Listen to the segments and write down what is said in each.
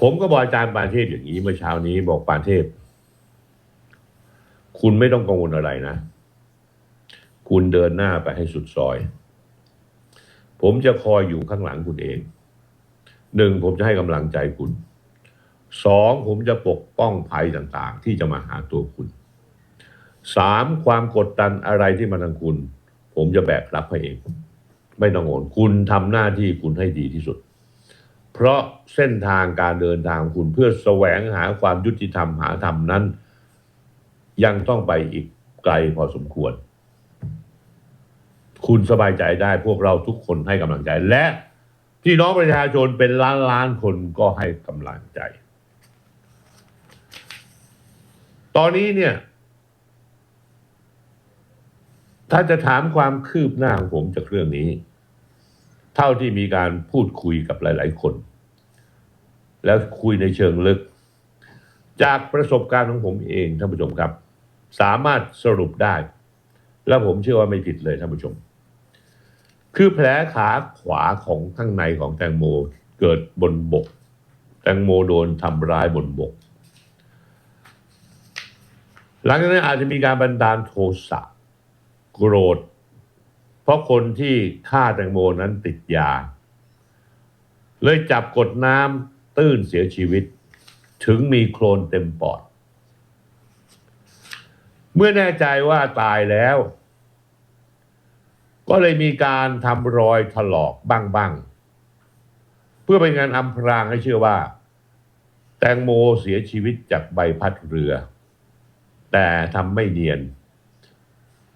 ผมก็บอกอาจารย์ปานเทพอย่างนี้เมื่อเช้านี้บอกปานเทพ คุณไม่ต้องกังวลอะไรนะ คุณเดินหน้าไปให้สุดซอย ผมจะคอยอยู่ข้างหลังคุณเอง หนึ่งผมจะให้กำลังใจคุณ สองผมจะปกป้องภัยต่างๆ ที่จะมาหาตัวคุณ สามความกดดันอะไรที่มาทางคุณ ผมจะแบกรับให้เอง ไม่ต้องกังวลคุณทำหน้าที่คุณให้ดีที่สุด เพราะเส้นทางการเดินทางคุณเพื่อแสวงหาความยุติธรรมหาธรรมนั้น ยังต้องไปอีกไกลพอสมควร คุณสบายใจได้พวกเราทุกคนให้กำลังใจ และพี่น้องประชาชนเป็นล้านล้านคนก็ให้กำลังใจ ตอนนี้เนี่ย ถ้าจะถามความคืบหน้าของผมจากเรื่องนี้ เท่าที่มีการพูดคุยกับหลาย ๆ คน แล้วคุยในเชิงลึก จากประสบการณ์ของผมเองท่านผู้ชมครับ สามารถสรุปได้ และผมเชื่อว่าไม่ผิดเลยท่านผู้ชม คือแผลขาขวาของข้างในของแตงโมเกิดบนบก แตงโมโดนทำร้ายบนบก หลังจากนั้นอาจจะมีการบันดาลโทสะโกรธ เพราะคนที่ฆ่าแตงโมนั้นติดยา เลยจับกดน้ำตื้นเสียชีวิต ถึงมีโคลนเต็มปอด เมื่อแน่ใจว่าตายแล้ว ก็เลยมีการทำรอยถลอกบ้างๆ เพื่อเป็นการอำพรางให้เชื่อว่า แตงโมเสียชีวิตจากใบพัดเรือ แต่ทำไม่เนียน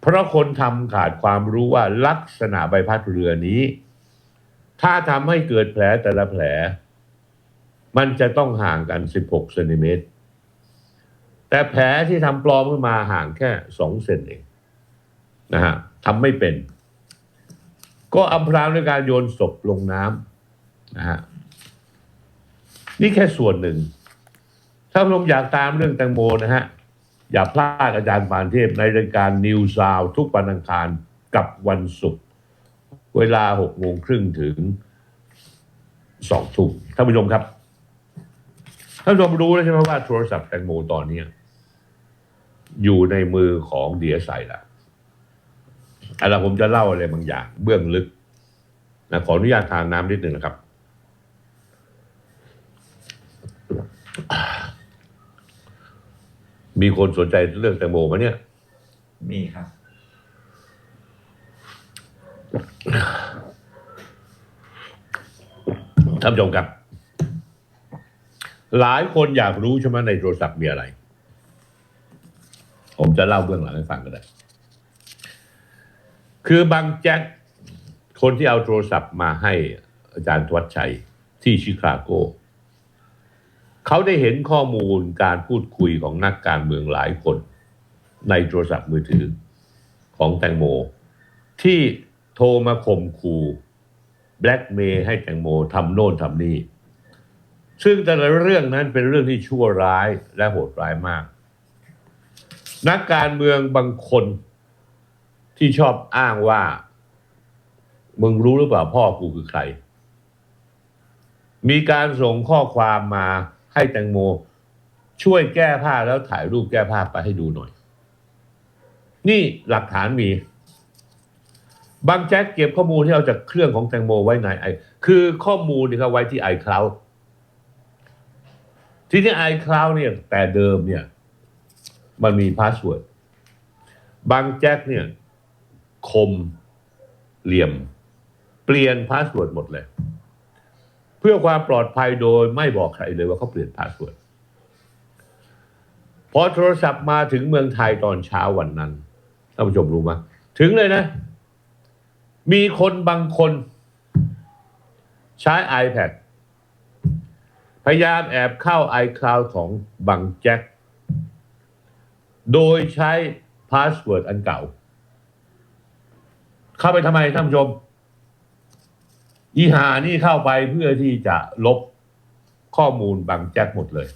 เพราะคนทำขาดความรู้ว่าลักษณะใบพัดเรือนี้ ถ้าทำให้เกิดแผลแต่ละแผล มันจะต้องห่างกัน 16เซนติเมตรแต่แผลที่ทำปลอมขึ้นมาห่างแค่2เซนเองนะฮะทำไม่เป็น ก็อำพรางด้วยการโยนศพลงน้ำนะฮะนี่แค่ส่วนหนึ่ง ถ้าผู้ชมอยากตามเรื่องแตงโมนะฮะ อย่าพลาดอาจารย์ปานเทพในรายการนิวซาวทุกวันอังคารกับวันศุกร์เวลาหกโมงครึ่งถึงสองทุ่มท่านผู้ชมครับ ท่านผู้ชมรู้แล้วใช่ไหมว่าโทรศัพท์แตงโมตอนนี้ อยู่ในมือของเดียใส่ละอะไรผมจะเล่าอะไรบางอย่าง เบื้องลึกนะขออนุญาตทานน้ำนิดหนึ่งนะครับ มีคนสนใจเรื่องแตงโมไหมเนี่ย มีครับ ท่านผู้ชมครับ หลายคนอยากรู้ใช่ไหมในโทรศัพท์มีอะไร ผมจะเล่าเบื้องหลังให้ฟังก็ได้ คือบางแจ็คคนที่เอาโทรศัพท์มาให้อาจารย์ทวัชชัยที่ชิคาโก เขาได้เห็นข้อมูลการพูดคุยของนักการเมืองหลายคน ในโทรศัพท์มือถือของแตงโม ที่โทรมาข่มขู่แบล็กเมย์ให้แตงโมทำโน่นทำนี่ ซึ่งแต่ละเรื่องนั้นเป็นเรื่องที่ชั่วร้ายและโหดร้ายมาก นักการเมืองบางคนที่ชอบอ้างว่า มึงรู้หรือเปล่าพ่อกูคือใคร มีการส่งข้อความมา ให้แตงโม ช่วยแก้ผ้าแล้วถ่ายรูปแก้ผ้าไปให้ดูหน่อย นี่หลักฐานมี บางแจ็คเก็บข้อมูลที่เอาจากเครื่องของแตงโมไว้ในไอคือข้อมูลนี่เขาไว้ที่ iCloud ที่นี่ iCloud เนี่ยแต่เดิมเนี่ย มันมีพาสเวิร์ดบางแจ็คเนี่ย คมเหลี่ยม เปลี่ยนพาสเวิร์ดหมดเลย เพื่อความปลอดภัยโดยไม่บอกใครเลยว่าเขาเปลี่ยนพาสเวิร์ดพอโทรศัพท์มาถึงเมืองไทยตอนเช้าวันนั้นท่านผู้ชมรู้ไหมถึงเลยนะ มีคนบางคน ใช้ iPad พยายามแอบเข้า iCloud ของบังแจ็คโดยใช้พาสเวิร์ดอันเก่า เข้าไปทำไมท่านผู้ชม อีหานี่เข้าไปเพื่อที่จะลบข้อมูลบังแจ็คหมดเลย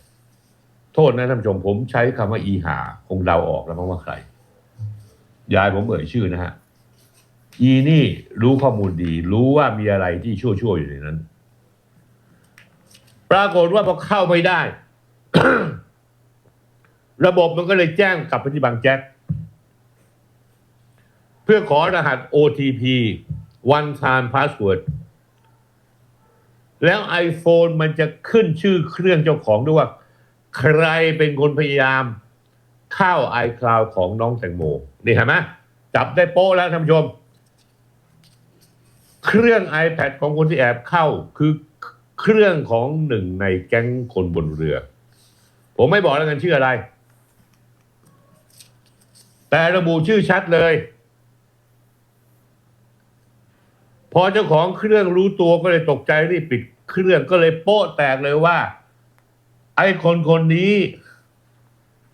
โทษนะท่านผู้ชมผมใช้คำว่าอีหาคงเดาออกแล้วมั้งว่าใคร ยายผมเอ่ยชื่อนะฮะ อีนี่รู้ข้อมูลดี รู้ว่ามีอะไรที่ชั่วๆอยู่ในนั้น ปรากฏว่าพอเข้าไม่ได้ ระบบมันก็เลยแจ้งกลับไปที่บางแจ็คเพื่อขอรหัส OTP one time password แล้ว iPhone มันจะขึ้นชื่อเครื่องเจ้าของด้วยว่า ใครเป็นคนพยายามเข้า iCloud ของน้องแตงโมนี่เห็นไหมจับได้โป้แล้วท่านผู้ชม เครื่อง iPad ของคนที่แอบเข้าคือเครื่องของหนึ่งในแก๊งคนบนเรือ ผมไม่บอกแล้วกันชื่ออะไร แต่ระบุชื่อชัดเลย พอเจ้าของเครื่องรู้ตัวก็เลยตกใจรีบปิดเครื่องก็เลยโป๊ะแตกเลยว่า ไอ้คนคนนี้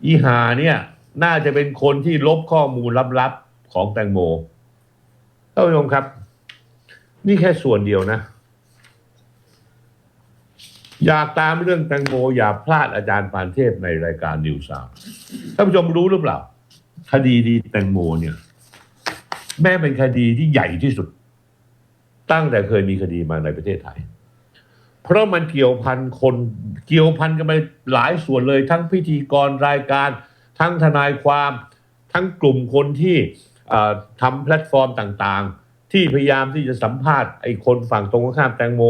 อีหาเนี่ย น่าจะเป็นคนที่ลบข้อมูลลับๆของแตงโมท่านผู้ชมครับ นี่แค่ส่วนเดียวนะ อยากตามเรื่องแตงโม อย่าพลาดอาจารย์ปานเทพในรายการนิวสามท่านผู้ชมรู้หรือเปล่า คดีดีแตงโมเนี่ย แม่เป็นคดีที่ใหญ่ที่สุด ตั้งแต่เคยมีคดีมาในประเทศไทย เพราะมันเกี่ยวพันคนเกี่ยวพันกันไปหลายส่วนเลย ทั้งพิธีกรรายการ ทั้งทนายความ ทั้งกลุ่มคนที่ทำแพลตฟอร์มต่างๆ ที่พยายามที่จะสัมภาษณ์ไอ้คนฝั่งตรงข้ามแตงโม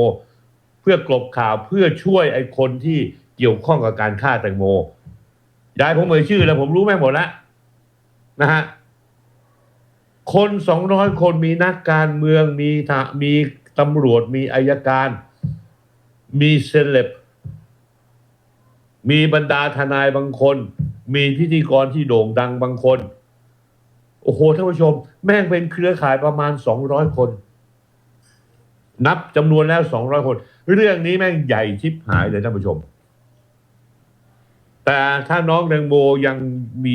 เพื่อกลบข่าวเพื่อช่วยไอ้คนที่เกี่ยวข้องกับการฆ่าแตงโมยายผมเอ่ยชื่อแล้วผมรู้แม่หมดแล้วนะฮะ คนสองร้อยคนมีนักการเมืองมีทหมีตำรวจมีอายการ มีเซเลบมีบรรดาทนายบางคน มีพิธีกรที่โด่งดังบางคน โอ้โหท่านผู้ชม แม่งเป็นเครือข่ายประมาณสองร้อยคน นับจำนวนแล้วสองร้อยคน เรื่องนี้แม่งใหญ่ชิบหายเลยท่านผู้ชม แต่ถ้าน้องแตงโมยังมี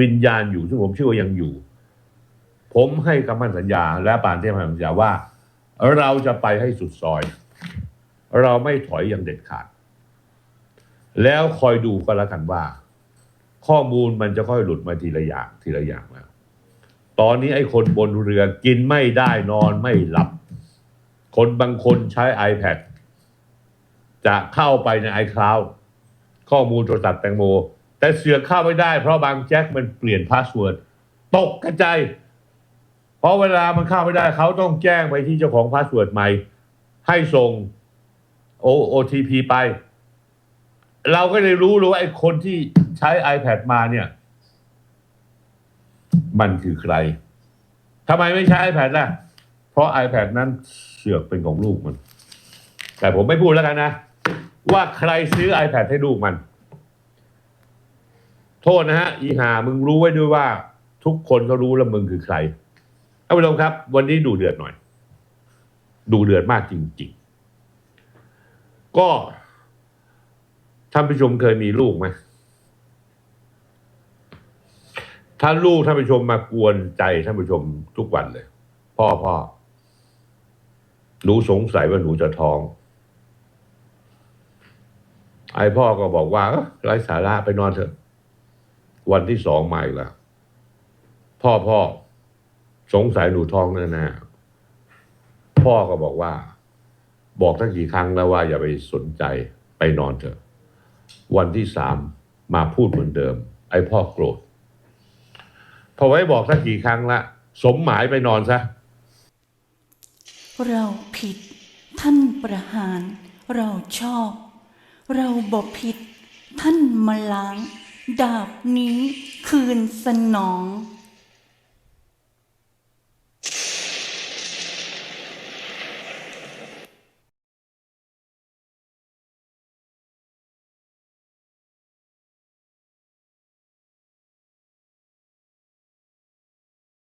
วิญญาณอยู่ซึ่งผมเชื่อว่ายังอยู่ ผมให้คำมั่นสัญญา และปานเทพให้สัญญาว่า เราจะไปให้สุดซอย เราไม่ถอยอย่างเด็ดขาด แล้วคอยดูก็แล้วกันว่า ข้อมูลมันจะค่อยหลุดมาทีละอย่างทีละอย่างแล้วตอนนี้ไอ้คนบนเรือกินไม่ได้นอนไม่หลับ คนบางคนใช้ iPad จะเข้าไปใน iCloud ข้อมูลโทรศัพท์แตงโม แต่เสือกเข้าไม่ได้เพราะบางแจ็คมันเปลี่ยนพาสเวิร์ดตกกระจาย เพราะเวลามันเข้าไม่ได้เขาต้องแจ้งไปที่เจ้าของพาสเวิร์ดใหม่ ให้ส่ง O OTP ไป เราก็เลยรู้เลยว่าไอ้คนที่ใช้ iPad มาเนี่ย มันคือใครทำไมไม่ใช้ iPad ล่ะ เพราะ iPad นั้นเสือกเป็นของลูกมัน แต่ผมไม่พูดแล้วกันนะ ว่าใครซื้อ iPad ให้ลูกมัน โทษนะฮะ อีหามึงรู้ไว้ด้วยว่า ทุกคนก็รู้แล้วมึงคือใคร ท่านผู้ชมครับ วันนี้ดูเดือดหน่อย ดูเดือดมากจริง ๆ ก็ท่านผู้ชมเคยมีลูกไหมถ้าลูกท่านผู้ชมมากวนใจท่านผู้ชมทุกวันเลย พ่อพ่อหนูสงสัยว่าหนูจะท้อง ไอพ่อก็บอกว่าไร้สาระไปนอนเถอะ วันที่สองมาอีกแล้วพ่อพ่อ สงสัยหนูท้องแน่ๆพ่อก็บอกว่า บอกทั้งกี่ครั้งแล้วว่าอย่าไปสนใจไปนอนเถอะ วันที่สามมาพูดเหมือนเดิม ไอพ่อโกรธพอไว้บอกทั้งกี่ครั้งละสมหมายไปนอนซะ เราผิด ท่านประหาร เราชอบ เราบอกผิด ท่านมาล้าง ดาบนี้คืนสนอง